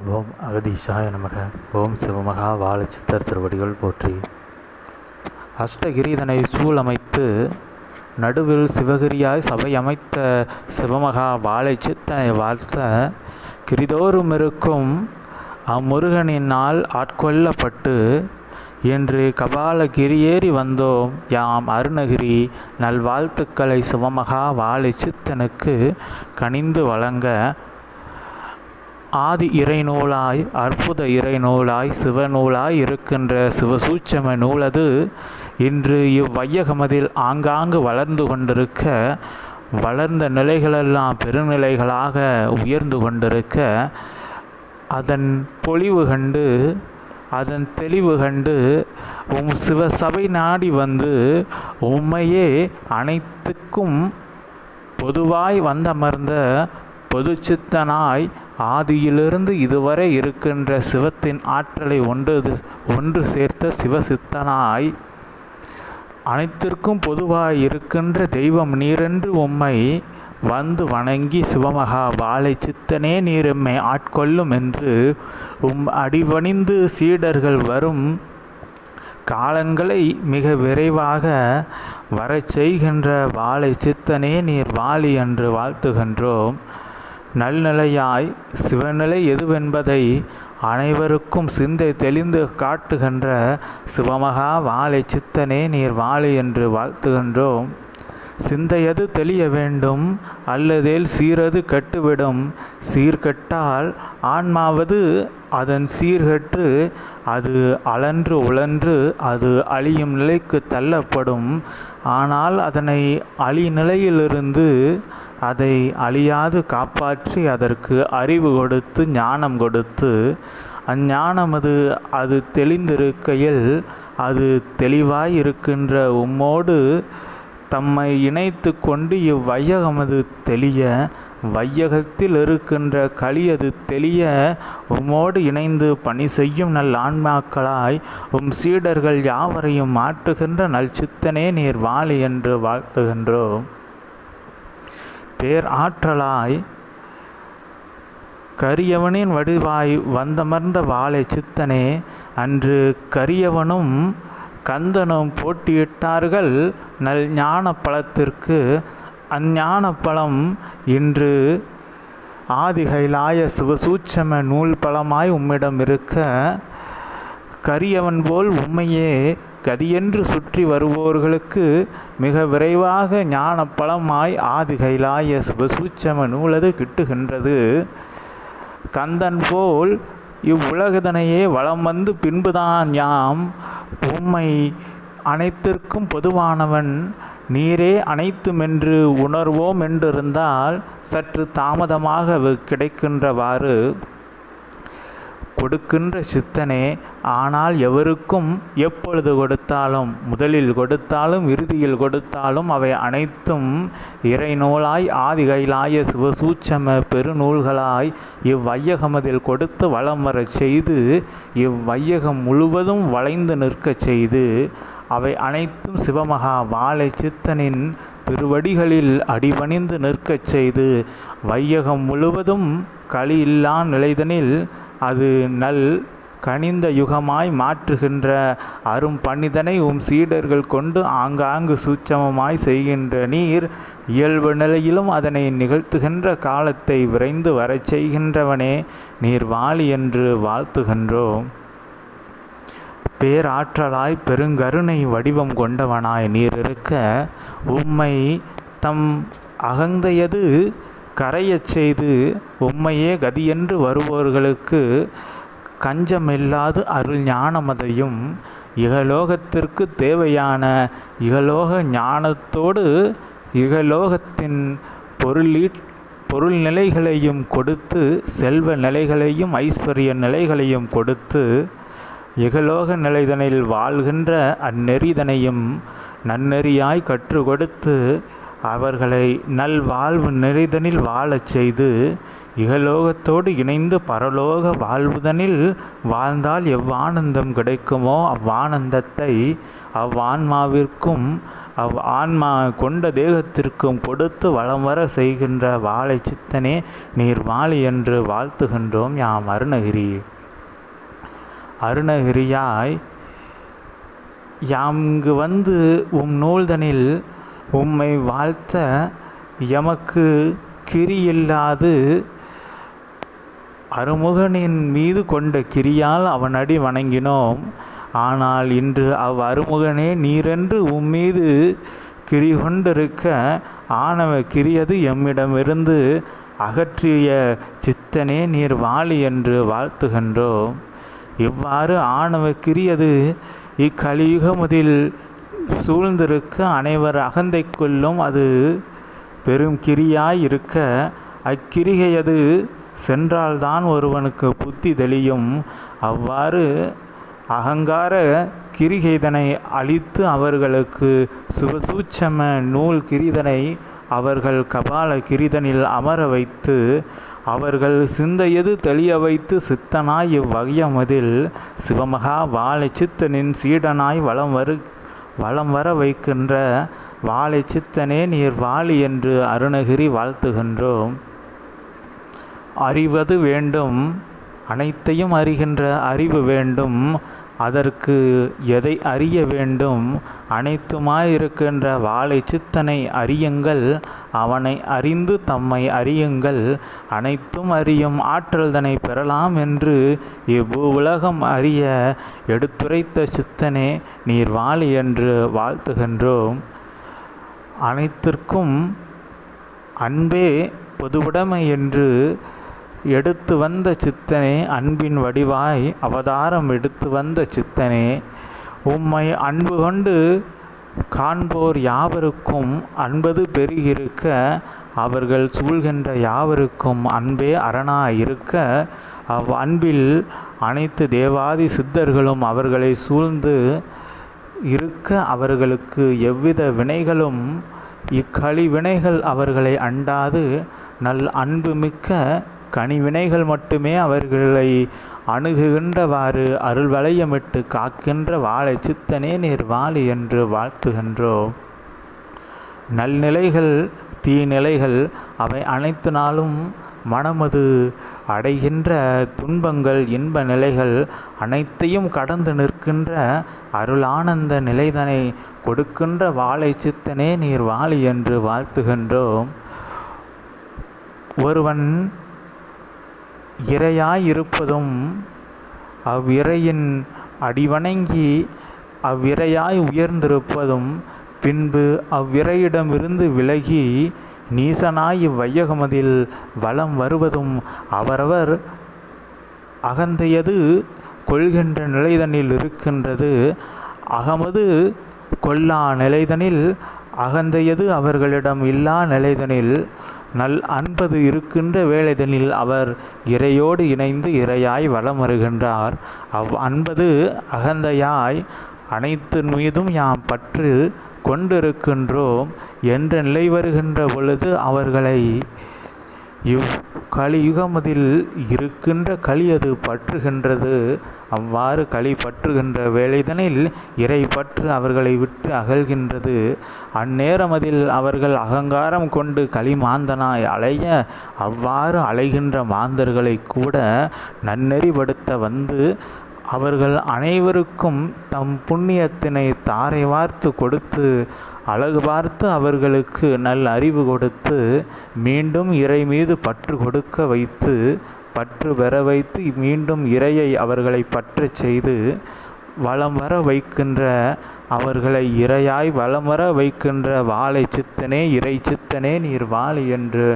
ஓம் அகதீஷாய நமக. ஓம் சிவமகா வாழச்சித்தர் திருவடிகள் போற்றி. அஷ்டகிரிதனை சூழமைத்து நடுவில் சிவகிரியாய் சபை அமைத்த சிவமகா வாழைச்சித்தனை வாழ்த்த கிரிதோறும் இருக்கும் அம்முருகனினால் ஆட்கொள்ளப்பட்டு இன்று கபாலகிரியேறி வந்தோம். யாம் அருணகிரி நல்வாழ்த்துக்களை சிவமகா வாழைச்சித்தனுக்கு கனிந்து வழங்க ஆதி இறைநூலாய் அற்புத இறைநூலாய் சிவநூலாய் இருக்கின்ற சிவசூட்சம நூலது இன்று இவ்வையகமதில் ஆங்காங்கு வளர்ந்து கொண்டிருக்க வளர்ந்த நிலைகளெல்லாம் பெருநிலைகளாக உயர்ந்து கொண்டிருக்க அதன் பொலிவு கண்டு அதன் தெளிவு கண்டு உம் சிவசபை நாடி வந்து உம்மையே அனைத்துக்கும் பொதுவாய் வந்தமர்ந்த பொதுச்சித்தனாய் ஆதியிலிருந்து இதுவரை இருக்கின்ற சிவத்தின் ஆற்றலை ஒன்று ஒன்று சேர்த்த சிவசித்தனாய் அனைத்திற்கும் பொதுவாய் இருக்கின்ற தெய்வம் நீரென்று உம்மை வந்து வணங்கி சிவமகா வாழை சித்தனே நீரெம்மை ஆட்கொள்ளும் என்று உம் அடிவணிந்து சீடர்கள் வரும் காலங்களை மிக விரைவாக வரச் செய்கின்ற வாழை சித்தனே நீர் வாழி என்று வாழ்த்துகின்றோம். நல்நிலையாய் சிவநிலை எதுவென்பதை அனைவருக்கும் சிந்தை தெளிந்து காட்டுகின்ற சிவமகா வாழை சித்தனே நீர் வாழை என்று வாழ்த்துகின்றோம். சிந்தையது தெளிய வேண்டும்? அல்லதேல் சீரது கட்டுவிடும். சீர்கட்டால் ஆன்மாவது அதன் சீர்கட்டு அது அலன்று உழன்று அது அழியும் நிலைக்கு தள்ளப்படும். ஆனால் அதனை அழி நிலையிலிருந்து அதை அழியாது காப்பாற்றி அதற்கு அறிவு கொடுத்து ஞானம் கொடுத்து அஞ்ஞானமது அது தெளிந்திருக்கையில் அது தெளிவாய் இருக்கின்ற உம்மோடு தம்மை இணைத்து கொண்டு இவ்வையகமது தெளிய வையகத்தில் இருக்கின்ற களி அது தெளிய உம்மோடு இணைந்து பணி செய்யும் நல் ஆன்மாக்களாய் உம் சீடர்கள் யாவரையும் மாற்றுகின்ற நல் சித்தனே நீர் வாழி என்று வாழ்த்துகின்றோம். பேர் ஆற்றலாய் கரியவனின் வடிவாய் வந்தமர்ந்த வாழை சித்தனே அன்று கரியவனும் கந்தனும் போட்டியிட்டார்கள் நல் ஞான பழத்திற்கு. அஞ்ஞான பழம் இன்று ஆதிகைலாய சிவசூட்சம நூல் பழமாய் உம்மிடம் இருக்க. கரியவன் போல் உண்மையே கதியென்று சுற்றி வருவோர்களுக்கு மிக விரைவாக ஞான பழமாய் ஆதி கைலாய நூலது கிட்டுகின்றது. கந்தன் போல் இவ்வுலகதனையே வளம் வந்து பின்புதான் யாம். உம்மை அனைத்திற்கும் பொதுவானவன் நீரே அனைத்துமென்று உணர்வோம் என்றிருந்தால் சற்று தாமதமாக கிடைக்கின்றவாறு. கொடுக்கின்ற சித்தனே ஆனால் எவருக்கும் எப்பொழுது கொடுத்தாலும் முதலில் கொடுத்தாலும் இறுதியில் கொடுத்தாலும் அவை அனைத்தும் இறைநூலாய் ஆதிகைலாய சிவசூச்சம பெருநூல்களாய் இவ்வையகமதில் கொடுத்து வளம் வரச் செய்து இவ்வையகம் முழுவதும் வளைந்து நிற்கச் செய்து அவை அனைத்தும் சிவமகா வாழை சித்தனின் திருவடிகளில் அடிபணிந்து நிற்கச் செய்து வையகம் முழுவதும் களி இல்லா நிலைதனில் அது நல் கனிந்த யுகமாய் மாற்றுகின்ற அரும் பணிதனை உம் சீடர்கள் கொண்டு ஆங்காங்கு சூட்சமமாய் செய்கின்ற நீர் இயல்பு நிலையிலும் அதனை நிகழ்த்துகின்ற காலத்தை விரைந்து வரச் செய்கின்றவனே நீர் வாழி என்று வாழ்த்துகின்றோம். பேராற்றலாய் பெருங்கருணை வடிவம் கொண்டவனாய் நீர் இருக்க உம்மை தம் அகந்தையது கரையச் செய்து உம்மையே கதியென்று வருவோர்களுக்கு கஞ்சமில்லாது அருள் ஞானமதையும் இகலோகத்திற்கு தேவையான இகலோக ஞானத்தோடு இகலோகத்தின் பொருளீ பொருள் நிலைகளையும் கொடுத்து செல்வ நிலைகளையும் ஐஸ்வர்ய நிலைகளையும் கொடுத்து இகலோக நிலைதனில் வாழ்கின்ற அந்நெறிதனையும் நன்னெறியாய் கற்றுக் கொடுத்து அவர்களை நல்வாழ்வு நிறைதனில் வாழச் செய்து இகலோகத்தோடு இணைந்து பரலோக வாழ்வுதனில் வாழ்ந்தால் எவ்வானந்தம் கிடைக்குமோ அவ்வானந்தத்தை அவ்வான்மாவிற்கும் அவ் ஆன்மா கொண்ட தேகத்திற்கும் கொடுத்து வளம் வர செய்கின்ற வாழை சித்தனே நீர் வாழி என்று வாழ்த்துகின்றோம் யாம் அருணகிரி. அருணகிரியாய் யாம் இங்கு வந்து உம் நூல்தனில் உம்மை வாழ்த்த எமக்கு கிரியில்லாது. அருமுகனின் மீது கொண்ட கிரியால் அவன் அடி வணங்கினோம். ஆனால் இன்று அவ் அருமுகனே நீரென்று உம்மீது கிரி கொண்டிருக்க ஆணவ கிரியது எம்மிடமிருந்து அகற்றிய சித்தனே நீர் வாழி என்று வாழ்த்துகின்றோம். இவ்வாறு ஆணவ கிரியது இக்கலியுகமுதில் சூழ்ந்திருக்க அனைவர் அகந்தைக்குள்ளும் அது பெரும் கிரியாய் இருக்க அக்கிரிகையது சென்றால்தான் ஒருவனுக்கு புத்தி தெளியும். அவ்வாறு அகங்கார கிரிகைதனை அழித்து அவர்களுக்கு சுபசூட்சம நூல் கிரிதனை அவர்கள் கபால கிரிதனில் அமர வைத்து அவர்கள் சிந்தையது தெளிய வைத்து சித்தனாய் இவ்வகையமதில் சிவமகா வாழை சித்தனின் சீடனாய் வளம் வரு வளம் வர வைக்கின்ற வாழை சித்தனே நீர் வாழி என்று அருணகிரி வாழ்த்துகின்றோம். அறிவது வேண்டும் அனைத்தையும் அறிகின்ற அறிவு வேண்டும் அதற்கு எதை அறிய வேண்டும்? அனைத்துமாயிருக்கின்ற வாழை சித்தனை அறியுங்கள். அவனை அறிந்து தம்மை அறியுங்கள். அனைத்தும் அறியும் ஆற்றல்தனை பெறலாம் என்று இவ்வு உலகம் அறிய எடுத்துரைத்த சித்தனே நீர் வாழி என்று வாழ்த்துகின்றோம். அனைத்திற்கும் அன்பே பொதுவுடைமை என்று எடுத்து வந்த சித்தனே அன்பின் வடிவாய் அவதாரம் எடுத்து வந்த சித்தனே உம்மை அன்பு கொண்டு காண்போர் யாவருக்கும் அன்பது பெருகிருக்க அவர்கள் சூழ்கின்ற யாவருக்கும் அன்பே அரணாயிருக்க அவ் அன்பில் அனைத்து தேவாதி சித்தர்களும் அவர்களை சூழ்ந்து இருக்க அவர்களுக்கு எவ்வித வினைகளும் இக்களி வினைகள் அவர்களை அண்டாது நல் அன்பு மிக்க கனிவினைகள் மட்டுமே அவர்களை அணுகுகின்றவாறு அருள் வளையமிட்டு காக்கின்ற வாழை சித்தனே நீர் வாழி என்று வாழ்த்துகின்றோம். நல்நிலைகள் தீநிலைகள் அவை அனைத்து நாளும் மனமது அடைகின்ற துன்பங்கள் இன்ப நிலைகள் அனைத்தையும் கடந்து நிற்கின்ற அருளானந்த நிலைதனை கொடுக்கின்ற வாழை சித்தனே நீர் வாழி என்று வாழ்த்துகின்றோம். ஒருவன் இறையாயிருப்பதும் அவ்விறையின் அடிவணங்கி அவ்விறையாய் உயர்ந்திருப்பதும் பின்பு அவ்விறையிடமிருந்து விலகி நீசனாய் இவ்வையகமதில் வலம் வருவதும் அவரவர் அகந்தையது கொள்கின்ற நிலைதனில் இருக்கின்றது. அகமது கொல்லா நிலைதனில் அகந்தையது அவர்களிடம் இல்லா நிலைதனில் நல் அன்பது இருக்கின்ற வேலைதனில் அவர் இறையோடு இணைந்து இறையாய் வலம் வருகின்றார் அவ் அன்பது அகந்தையாய் அனைத்து மீதும் யாம் பற்று கொண்டிருக்கின்றோம். என்ற நிலை வருகின்ற பொழுது அவர்களை இவ் கலியுகமதில் இருக்கின்ற களி அது பற்றுகின்றது. அவ்வாறு களி பற்றுகின்ற வேளைதனில் இறை பற்று அவர்களை விட்டு அகல்கின்றது. அந்நேரமதில் அவர்கள் அகங்காரம் கொண்டு களி மாந்தனாய் அலைய அவ்வாறு அலைகின்ற மாந்தர்களை கூட நன்னெறிப்படுத்த வந்து அவர்கள் அனைவருக்கும் தம் புண்ணியத்தினை தாரை வார்த்து கொடுத்து அழகு பார்த்து அவர்களுக்கு நல் அறிவு கொடுத்து மீண்டும் இறை மீது பற்று கொடுக்க வைத்து பற்று பெற வைத்து மீண்டும் இறையை அவர்களை பற்று செய்து வளம் வர வைக்கின்ற அவர்களை இறையாய் வளம் வர வைக்கின்ற வாழை சித்தனே இறை சித்தனே நீர் வாழி என்று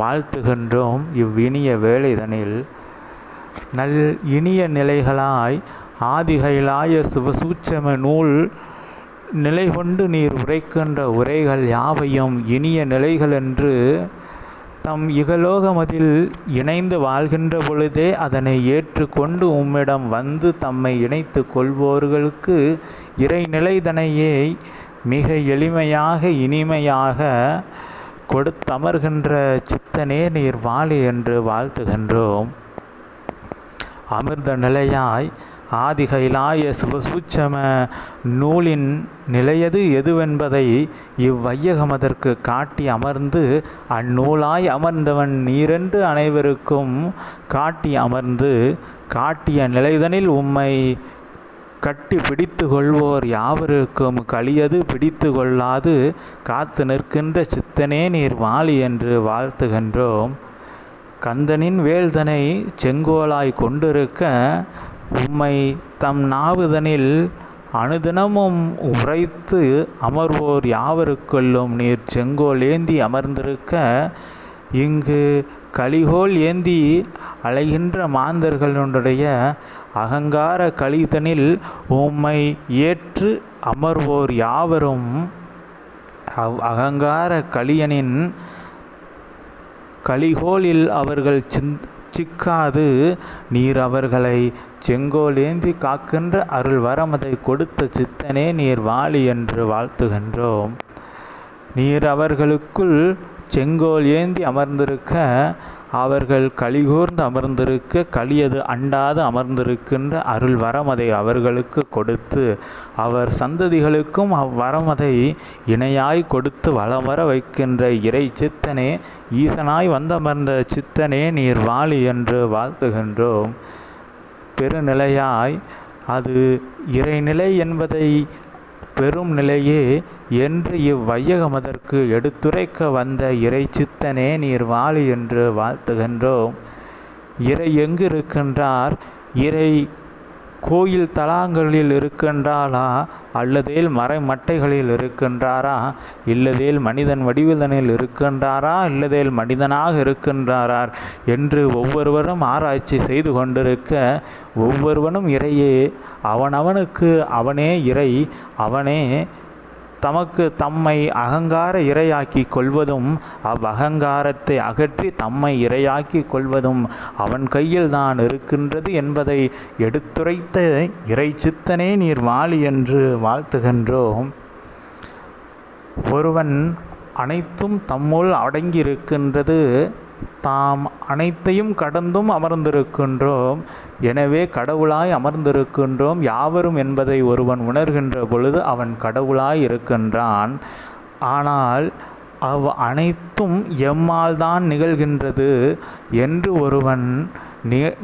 வாழ்த்துகின்றோம் இவ்வினிய வேலைதனில் நல் இனிய நிலைகளாய் ஆதிகைலாய சிவசூட்சம நூல் நிலை கொண்டு நீர் உரைக்கின்ற உரைகள் யாவையும் இனிய நிலைகள் என்று தம் இகலோகமதில் இணைந்து வாழ்கின்ற பொழுதே அதனை ஏற்றுக்கொண்டு உம்மிடம் வந்து தம்மை இணைத்து கொள்வோர்களுக்கு இறைநிலைதனையே மிக எளிமையாக இனிமையாக கொடுத்தமர்கின்ற சித்தனே நீர் வாழி என்று வாழ்த்துகின்றோம். அமிர்த நிலையாய் ஆதிகைலாய சிவசூச்சம நூலின் நிலையது எதுவென்பதை இவ்வையகமதற்கு காட்டி அமர்ந்து அந்நூலாய் அமர்ந்தவன் நீரென்று அனைவருக்கும் காட்டி அமர்ந்து காட்டிய நிலைதனில் உம்மை கட்டி பிடித்து கொள்வோர் யாவருக்கும் கழியது பிடித்து கொள்ளாது காத்து நிற்கின்ற சித்தனே நீர் வாலி என்று வாழ்த்துகின்றோம். கந்தனின் வேல்தனை செங்கோலாய் கொண்டிருக்க உம்மை தம் நாவுதனில் அனுதினமும் உரைத்து அமர்வோர் யாவருக்குள்ளும் நீர் செங்கோல் ஏந்தி அமர்ந்திருக்க இங்கு கலிகோல் ஏந்தி அலைகின்ற மாந்தர்களுடைய அகங்கார கலிதனில் உம்மை ஏற்று அமர்வோர் யாவரும் அவ் அகங்கார கலியனின் கலிகோலில் அவர்கள் சிக்காது நீர் அவர்களை செங்கோலேந்தி காக்கின்ற அருள் வரமதை கொடுத்த சித்தனே நீர் வாழி என்று வாழ்த்துகின்றோம். நீர் அவர்களுக்குள் செங்கோல் ஏந்தி அமர்ந்திருக்க அவர்கள் கலிகூர்ந்து அமர்ந்திருக்க கலியது அண்டாது அமர்ந்திருக்கின்ற அருள் வரமதை அவர்களுக்கு கொடுத்து அவர் சந்ததிகளுக்கும் அவ்வரமதை இணையாய் கொடுத்து வளம் வர வைக்கின்ற இறை சித்தனே ஈசனாய் வந்தமர்ந்த சித்தனே நீர் வாழி என்று வாழ்த்துகின்றோம். பெருநிலையாய் அது இறைநிலை என்பதை பெரும் நிலையே என்று இவ்வையகமதற்கு எடுத்துரைக்க வந்த இறை சித்தனே நீர் வாழி என்று வாழ்த்துகின்றோம். இறை எங்கு இருக்கின்றார் இறை கோயில் தலாங்களில் இருக்கின்றாளா? அல்லதேல் மறைமட்டைகளில் இருக்கின்றாரா? இல்லதேல் மனிதன் வடிவதனில் இருக்கின்றாரா? இல்லதேல் மனிதனாக இருக்கின்றாரார் என்று ஒவ்வொருவரும் ஆராய்ச்சி செய்து கொண்டிருக்க ஒவ்வொருவனும் இறையே அவனவனுக்கு அவனே இறை அவனே தமக்கு தம்மை அகங்கார இரையாக்கி கொள்வதும் அவ்வகங்காரத்தை அகற்றி தம்மை இரையாக்கி கொள்வதும் அவன் கையில் தான் இருக்கின்றது என்பதை எடுத்துரைத்த இறை சித்தனே நீர் வாழி என்று வாழ்த்துகின்றோம் ஒருவன் அனைத்தும் தம்முள் அடங்கியிருக்கின்றது தாம் அனைத்தையும் கடந்தும் அமர்ந்திருக்கின்றோம். எனவே கடவுளாய் அமர்ந்திருக்கின்றோம். யாவரும் என்பதை ஒருவன் உணர்கின்ற பொழுது அவன் கடவுளாய் இருக்கின்றான். ஆனால் அவ் அனைத்தும் எம்மால் தான் நிகழ்கின்றது என்று ஒருவன்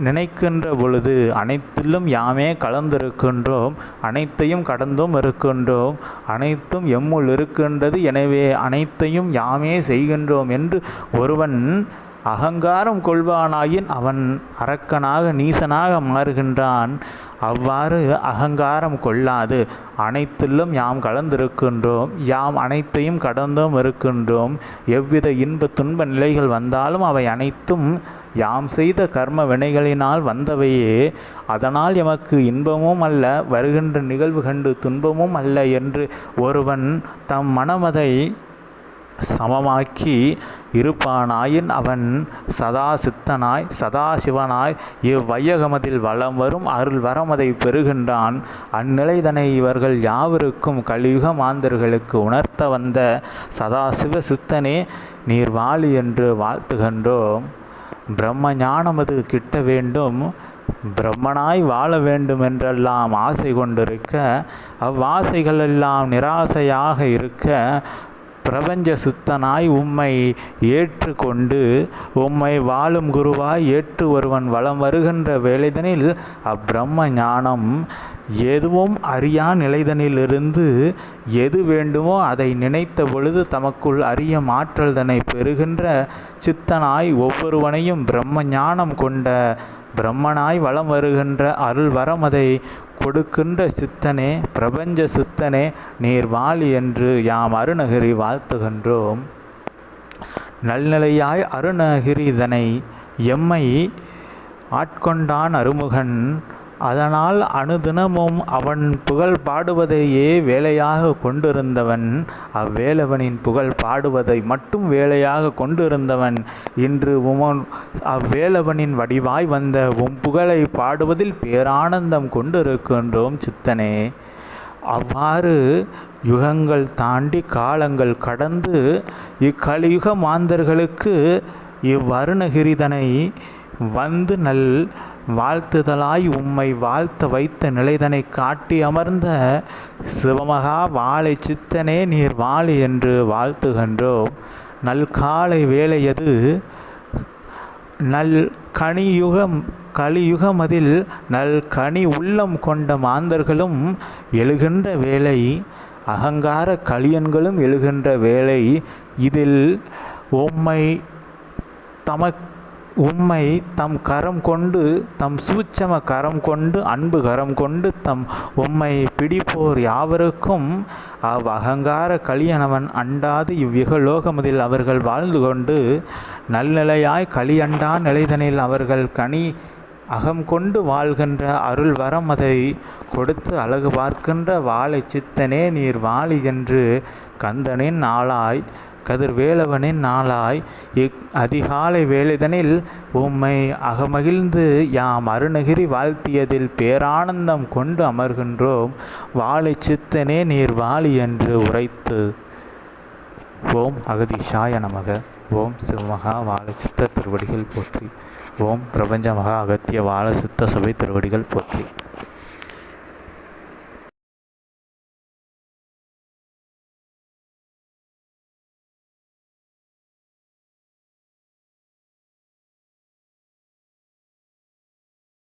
நினைக்கின்ற பொழுது அனைத்திலும் யாமே கலந்திருக்கின்றோம். அனைத்தையும் கடந்தும் இருக்கின்றோம். அனைத்தும் எம்முள் இருக்கின்றது. எனவே அனைத்தையும் யாமே செய்கின்றோம் என்று ஒருவன் அகங்காரம் கொள்வானாயின் அவன் அரக்கனாக நீசனாக மாறுகின்றான். அவ்வாறு அகங்காரம் கொள்ளாது. அனைத்திலும் யாம் கலந்திருக்கின்றோம். யாம் அனைத்தையும் கடந்தும் இருக்கின்றோம். எவ்வித இன்ப துன்ப நிலைகள் வந்தாலும் அவை அனைத்தும் யாம் செய்த கர்ம வினைகளினால் வந்தவையே. அதனால் எமக்கு இன்பமும் அல்ல வருகின்ற நிகழ்வு கண்டு துன்பமும் அல்ல என்று ஒருவன் தம் மனமதை சமமாக்கி இருப்பானாயின் அவன் சதா சித்தனாய் சதா சிவனாய் இவ்வையகமதில் வளம் வரும் அருள் வரமதை பெறுகின்றான். அந்நிலைதனை இவர்கள் யாவருக்கும் கலியுக மாந்தர்களுக்கு உணர்த்த வந்த சதாசிவ சித்தனே நீர் வாழி என்று வாழ்த்துகின்றோம் பிரம்ம ஞானமது கிட்ட வேண்டும் பிரம்மனாய் வாழ வேண்டும் என்றெல்லாம் ஆசை கொண்டிருக்க அவ்வாசைகளெல்லாம் நிராசையாக இருக்க பிரபஞ்ச சுத்தனாய் உம்மை ஏற்றுக்கொண்டு உம்மை வாழும் குருவாய் ஏற்று ஒருவன் வளம் வருகின்ற வேலைதனில் அப்பிரம்ம ஞானம் எதுவும் அறியா நிலைதனிலிருந்து எது வேண்டுமோ அதை நினைத்த பொழுது தமக்குள் அறிய மாற்றல் தன்னை பெறுகின்ற சித்தனாய் ஒவ்வொருவனையும் பிரம்ம ஞானம் கொண்ட பிரம்மனாய் வளம் வருகின்ற அருள் அதை கொடுக்கின்ற சித்தனே பிரபஞ்ச சித்தனே நீர் வாழி என்று யாம் அருணகிரி வாழ்த்துகின்றோம். நல்நிலையாய் அருணகிரிதனை எம்மை ஆட்கொண்டான் அருமுகன் அதனால் அனுதினமும் அவன் புகழ் பாடுவதையே வேலையாக கொண்டிருந்தவன். அவ்வேலவனின் புகழ் பாடுவதை மட்டும் வேலையாக கொண்டிருந்தவன். இன்று உமன் அவ்வேலவனின் வடிவாய் வந்த உம் புகழை பாடுவதில் பேரானந்தம் கொண்டிருக்கின்றோம் சித்தனே. அவ்வாறு யுகங்கள் தாண்டி காலங்கள் கடந்து இக்கலியுக மாந்தர்களுக்கு இவ்வருணகிரிதனை வந்து நல் வாழ்த்துதலாய் உம்மை வாழ்த்த வைத்த நிலைதனை காட்டி அமர்ந்த சிவமகா வாழை சித்தனே நீர் வாழி என்று வாழ்த்துகின்றோம். நல்காலை வேலையது நல் கனியுகம் கலியுகமதில் நல் கனி உள்ளம் கொண்ட மாந்தர்களும் எழுகின்ற வேளை அகங்கார கலியன்களும் எழுகின்ற வேளை இதில் உம்மை தமக் உம்மை தம் கரம் கொண்டு தம் சூட்சம கரம் கொண்டு அன்பு கரம் கொண்டு தம் உம்மை பிடிப்போர் யாவருக்கும் அவ் அகங்கார கலியனவன் அண்டாது இவ்விகலோகமதில் அவர்கள் வாழ்ந்து கொண்டு நல்நிலையாய் களியண்டா நிலைதனில் அவர்கள் கனி அகம் கொண்டு வாழ்கின்ற அருள் வரம் அதை கொடுத்து அழகு பார்க்கின்ற வாழை சித்தனே நீர் வாழி என்று கந்தனின் நாளாய் கதிர்வேலவனின் நாளாய் இக் அதிகாலை வேலைதனில் உம்மை அகமகிழ்ந்து யாம் அருணகிரி வாழ்த்தியதில் பேரானந்தம் கொண்டு அமர்கின்றோம். வாழை சித்தனே நீர் வாழி என்று உரைத்து ஓம் அகதிஷாய நமக. ஓம் சிவமகா வாழ சித்த திருவடிகள் போற்றி. ஓம் பிரபஞ்ச மகா அகத்திய வாழ சித்த சபை திருவடிகள் போற்றி.